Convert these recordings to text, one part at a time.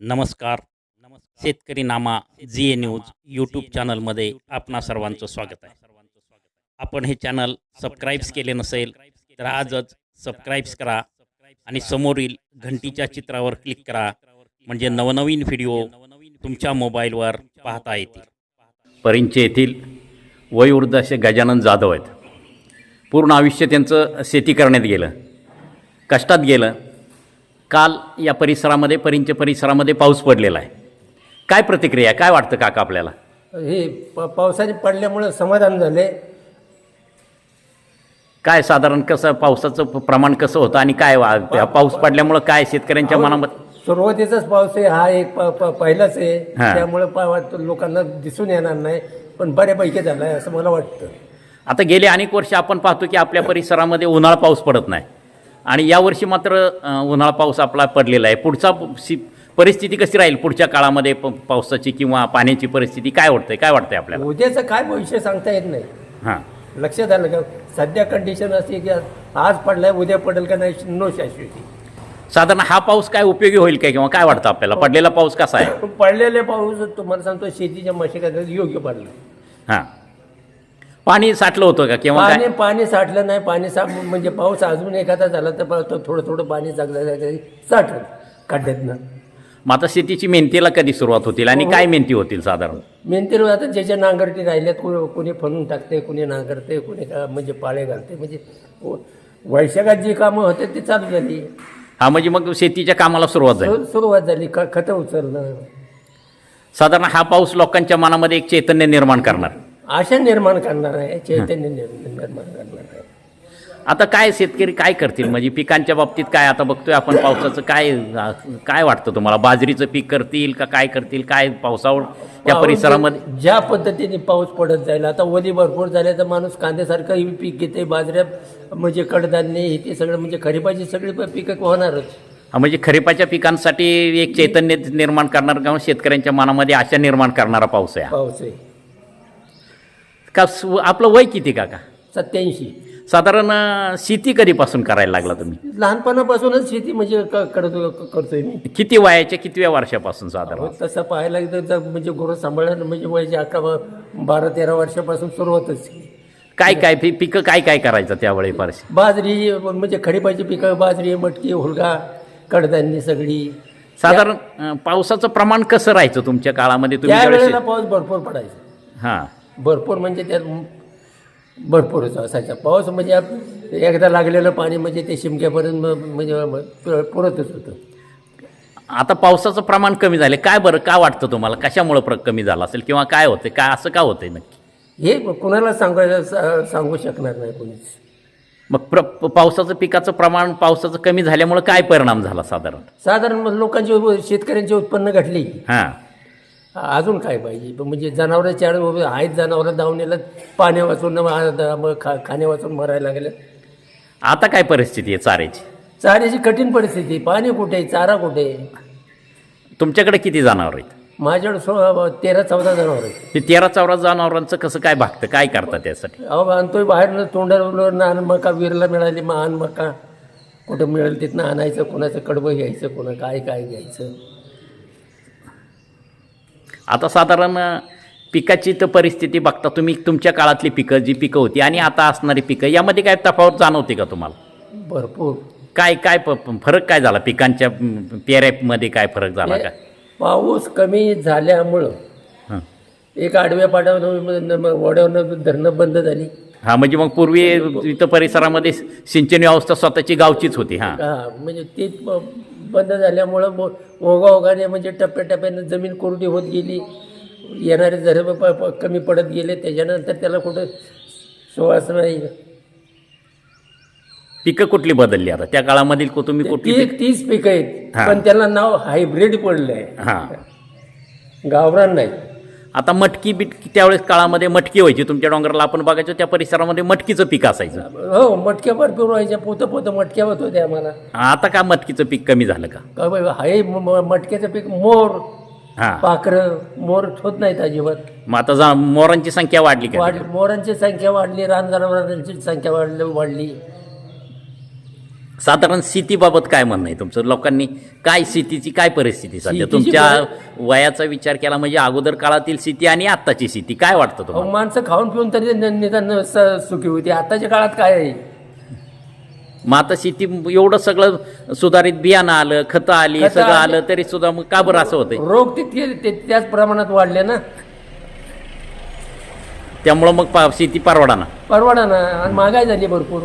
नमस्कार. Shetkari Nama G A news YouTube चॅनलमध्ये आपणा सर्वांचं स्वागत आहे. आपण हे चॅनल सबस्क्राईब्स केले नसेल तर आजच सबस्क्राईब्स करा आणि समोरील घंटीच्या चित्रावर क्लिक करा. म्हणजे नवनवीन व्हिडिओ तुमच्या मोबाईलवर पाहता येतील. परिंचे येथील वयोवृद्ध असे गजानन जाधव आहेत. पूर्ण आयुष्य त्यांचं शेती करण्यात गेलं. कष्टात गेलं. काल या परिसरामध्ये परिंच्या परिसरामध्ये पाऊस पडलेला आहे. काय प्रतिक्रिया काय वाटतं काका आपल्याला? हे प पावसाने पडल्यामुळं समाधान झाले. काय साधारण कसं पावसाचं प्रमाण कसं होतं आणि काय वा पाऊस पडल्यामुळं काय शेतकऱ्यांच्या मनामध्ये? सुरुवातीचाच पाऊस आहे हा एक प प पहिलाच आहे. हा. त्यामुळं पा वाटतं लोकांना दिसून येणार नाही पण बऱ्यापैकी झाला आहे असं मला वाटतं. आता गेले अनेक वर्ष आपण पाहतो की आपल्या परिसरामध्ये उन्हाळा पाऊस पडत नाही. आणि यावर्षी मात्र उन्हाळा पाऊस आपला पडलेला आहे. पुढचा सी परिस्थिती कशी राहील पुढच्या काळामध्ये? पावसाची किंवा पाण्याची परिस्थिती काय वाटतंय? काय वाटतंय आपल्याला? उद्याचं काय भविष्य सांगता येत नाही. हां. लक्षात आलं का? सध्या कंडिशन अशी आहे की आज पडलाय उद्या पडेल का नाही नो शाश्वती. साधारण हा पाऊस काय उपयोगी होईल काय किंवा काय वाटतं आपल्याला? पडलेला पाऊस कसा आहे? पडलेले पाऊस तुम्हाला सांगतो शेतीच्या मशागत योग्य पडला. हां. पाणी साठलं होतं का? किंवा पाणी काय? पाणी साठलं नाही पाणी साठ म्हणजे पाऊस अजून एखादा झाला तर पा- तो थोडं थोडं पाणी चांगलं साठलं खड्ड्यातनं. मग आता शेतीची मेहनतीला कधी सुरुवात होतील आणि काय मेहनती होतील साधारण? मेहनतीला आता ज्याच्या नांगरटी राहिल्यात को- कोणी फणून टाकते कोणी नांगरते कोणी का म्हणजे पाळे घालते म्हणजे वैशाखात जी कामं होते ती चालू झाली. हा म्हणजे मग शेतीच्या कामाला सुरुवात झाली. सु- सुरुवात झाली ख खतं उचलणं. साधारण हा पाऊस लोकांच्या मनामध्ये एक चैतन्य निर्माण करणार. आशा निर्माण करणार आहे चैतन्य निर्माण करणार आहे. आता काय शेतकरी काय करतील? म्हणजे पिकांच्या बाबतीत काय आता बघतोय आपण पावसाचं काय काय वाटतं तुम्हाला? बाजरीचं पीक करतील का काय करतील? काय पावसावर त्या परिसरामध्ये? ज्या पद्धतीने पाऊस पडत जाईल आता ओली भरपूर झाल्या तर माणूस कांद्यासारखं ही पीक घेते बाजऱ्या म्हणजे कडधान्य हे ते सगळं म्हणजे खरीपाची सगळी पिकं होणारच. म्हणजे खरीपाच्या पिकांसाठी एक चैतन्य निर्माण करणार किंवा शेतकऱ्यांच्या मनामध्ये आशा निर्माण करणारा पाऊस आहे. पाऊस आहे. का सु- आपलं वय किती काका? सत्याऐंशी. साधारण अं, शेती कधीपासून करायला लागला तुम्ही? लहानपणापासूनच शेती म्हणजे क- करतो क- करतोय मी. किती वयाच्या कितव्या वर्षापासून साधारण? तसं पाहायला गेलं तर म्हणजे गुरु सांभाळणं म्हणजे वयाचे अकरा बा- बारा तेरा वर्षापासून सुरुवातच. काय काय पी- पिकं काय काय करायचं त्यावेळी फारशी? बाजरी म्हणजे खडीपाची पिकं बाजरी मटकी हुलगा कडधान्य सगळी. साधारण अं, पावसाचं प्रमाण कसं राहायचं तुमच्या काळामध्ये? तुम्ही त्यावेळेला पाऊस भरपूर पडायचा. हां. भरपूर म्हणजे त्यात भरपूरच असायचा. पाऊस म्हणजे एकदा लागलेलं पाणी म्हणजे ते शिमक्यापर्यंत म्हणजे पुरतच होतं. आता पावसाचं प्रमाण कमी झाले काय बरं का वाटतं तुम्हाला? कशामुळं प्र कमी झालं असेल किंवा काय होतं? काय असं का होतंय नक्की? हे कुणाला सांगायला सांगू शकणार नाही कोणीच. मग प्र पावसाचं पिकाचं प्रमाण पावसाचं कमी झाल्यामुळं काय परिणाम झाला साधारण? साधारण मग लोकांची शेतकऱ्यांची उत्पन्न घटली. हां. अजून काय पाहिजे? म्हणजे जनावरं चार उभे आहेत जनावरं धावून पाण्या वाचून खा खाण्या वाचून मरायला लागले. आता काय परिस्थिती आहे चाऱ्याची? चाऱ्याची कठीण परिस्थिती पाणी कुठे आहे, चारा कुठे आहे? तुमच्याकडे किती जनावर आहेत? माझ्याकडे सोळा तेरा चौदा जनावर आहेत. ते तेरा चौदा जनावरांचं कसं काय भागतं? काय करतात त्यासाठी? अहो आणतोय बाहेरनं तोंडावर आण मका विरला मिळाली मग आण मका. कुठं मिळेल तिथनं आणायचं कोणाचं कडबं घ्यायचं कोणा काय काय घ्यायचं? आता साधारण पिकाची तर परिस्थिती बघता तुम्ही तुमच्या काळातली पिकं जी पिकं होती आणि आता असणारी पिकं यामध्ये काय तफावत जाणवते का तुम्हाला? भरपूर. काय काय फरक काय झाला? पिकांच्या पेऱ्यामध्ये काय फरक झाला का? पाऊस कमी झाल्यामुळं हं. एक आडव्या पाड्यावर वड्यावरनं धरणं बंद झाली. हा म्हणजे मग पूर्वी इथं परिसरामध्ये सिंचन व्यवस्था स्वतःची गावचीच होती हां. म्हणजे ते बंद झाल्यामुळं मो- ओघाओघाने म्हणजे टप्प्याटप्प्यानं जमीन कोरडी होत गेली. येणारे झरे प- कमी पडत गेले त्याच्यानंतर त्याला कुठं सुवास नाही. पिकं कुठली बदलली आता? त्या काळामधील को- तुम्ही कुठली पिक? तीच पिकं आहेत. हा. पण त्याला नाव हायब्रिड पडलंय. हां. गावरान नाही आता मटकी बिटकी त्यावेळेस काळामध्ये मटकी व्हायची. तुमच्या डोंगराला आपण बघायचो त्या परिसरामध्ये मटकीचं पीक असायचं. हो मटक्या भरपूर व्हायच्या. पोतं पोतं मटक्या होत होत्या आम्हाला. आता का मटकीचं पीक कमी झालं का? का बाई, हाय म- म- मटक्याचं पीक मोर हां. पाखरं मोर होत नाहीत अजिबात. मग आता जा मोरांची संख्या वाढली का? वाढ मोरांची संख्या वाढली रान जनावरांची संख्या वाढली वाढली. साधारण शेतीबाबत काय म्हणणं आहे तुमचं? लोकांनी काय शेतीची काय परिस्थिती सध्या? शेतीची तुमच्या वयाचा विचार केला म्हणजे अगोदर काळातील शेती आणि आत्ताची शेती काय वाटतं तुम्हाला? माणसं खाऊन पिऊन तरी निदान सुखी होती. आताच्या काळात काय आहे? मग आता शेती एवढं सगळं सुधारित बियाणं आलं खतं आली सगळं आली. तरी सुद्धा मग का बरं असं होतंय? रोग तितके ते- त्याच प्रमाणात वाढले ना. त्यामुळं मग शेती परवडा ना. परवडा ना. आणि महागाई झाली भरपूर.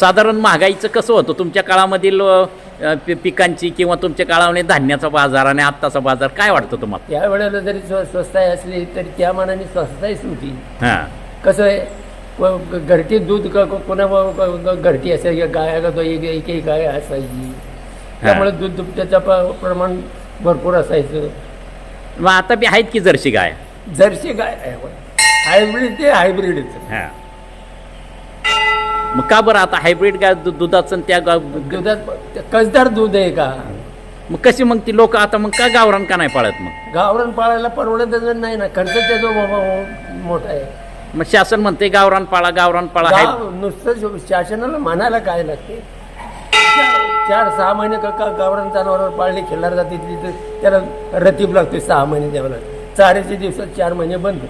साधारण महागाईचं कसं होतं? तुमच्या काळामधील पि- पिकांची किंवा तुमच्या काळामध्ये धान्याचा बाजार आणि आत्ताचा बाजार काय वाटतं तुम्हाला? त्यावेळेला जरी स्व स्वस्ताई असली तरी त्या मानाने स्वस्ताईच होती. हां. कसं आहे घरटी दूध कोणा घरटी असायची गाय का तो एक एक गाय असायची. त्यामुळे दूध दुभत्याचं प- प्रमाण भरपूर असायचं. मग आता बी आहेत की जर्शी गाय? जर्सी गाय हायब्रिड ते हायब्रिडच. हां. मग का बरं आता हायब्रिड गाय दु- दुधाचं आणि त्या गा- दुधात ते कसदार दूध आहे का? मग कशी मग ती लोक आता मग का गावरान का नाही पाळत मग? गावरान पाळायला परवडतच नाही ना. खर्च त्याचा मो- मोठा आहे. मग शासन म्हणते गावरान पाळा गावरान पाळा हाय गाव नुसतं शो- शासनाला म्हणायला काय लागते? चार- चार सहा महिने का का गावरान जनावरावर पाळली खिल्लार जाते तिथे त्याला रतीब लागते सहा महिने द्यावं लागते. चाराच्या दिवसात चार महिने बंद.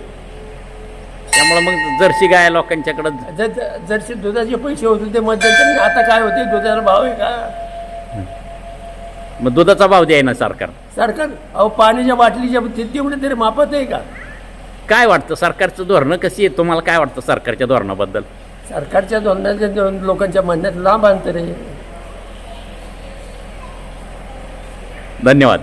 त्यामुळे मग जर्शी गाय लोकांच्याकडं जर जर- जरसे दुधाचे पैसे होते ते मध्यंतरी आता काय होते? दुधाला भाव आहे का? मग दुधाचा भाव द्याय ना सरकार. सरकार अहो पाण्याच्या बाटलीच्या ते- तेवढे तरी मापत आहे का? काय वाटतं? सरकारचं धोरणं कशी आहे? तुम्हाला काय वाटतं सरकारच्या धोरणाबद्दल? सरकारच्या धोरणाच्या दोन लोकांच्या म्हणण्यात लांब अंतर आहे. धन्यवाद.